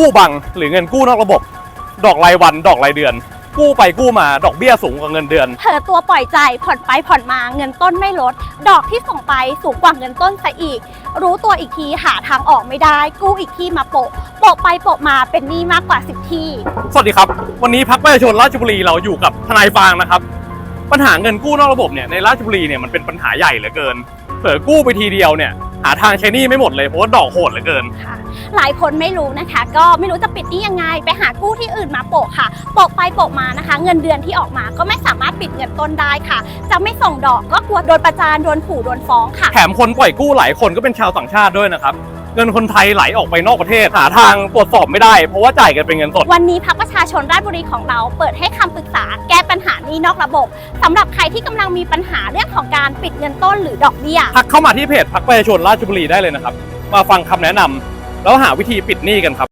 กู้บังหรือเงินกู้นอกระบบ ดอกรายวันดอกรายเดือน กู้ไปกู้มาดอกเบี้ยสูงกว่าเงินเดือนเผลอตัวปล่อยใจผ่อนไปผ่อนมาเงินต้นไม่ลด ดอกที่ส่งไปสูงกว่าเงินต้นซะอีก รู้ตัวอีกทีหาทางออกไม่ได้ กู้อีกที่มาโปะ โปะไปโปะมาเป็นหนี้มากกว่า10ที่ สวัสดีครับ วันนี้พักประชาชนราชบุรีเราอยู่กับทนายฟางนะครับ ปัญหาเงินกู้นอกระบบเนี่ยในราชบุรีเนี่ยมันเป็นปัญหาใหญ่เหลือเกิน เผลอกู้ไปทีเดียวเนี่ย หาทางใช้หนี้ไม่หมดเลยเพราะว่าดอกโหดเหลือเกิน ค่ะหลายคนไม่รู้นะคะ ก็ไม่รู้จะปิดหนี้ยังไง ไปหากู้ที่อื่นมาโปะค่ะ โปะไปโปะมานะคะ เงินเดือนที่ออกมาก็ไม่สามารถปิดเงินต้นได้ค่ะ จะไม่ส่งดอกก็กลัวโดนประจานโดนขู่โดนฟ้องค่ะ แถมคนปล่อยกู้หลายคนก็เป็นชาวต่างชาติด้วยนะครับ เงินคนไทยไหลออกไปนอกประเทศ หาทางตรวจสอบไม่ได้ เพราะว่าจ่ายกันเป็นเงินสด วันนี้พักประชาชนราชบุรีของเราเปิดให้คำปรึกษาแก้ปัญหา นี้นอกระบบสำหรับใครที่กำลังมีปัญหาเรื่องของการปิดเงินต้นหรือดอกเบี้ยทักเข้ามาที่เพจพักประชาชนราชบุรีได้เลยนะครับ มาฟังคำแนะนำแล้วหาวิธีปิดหนี้กันครับ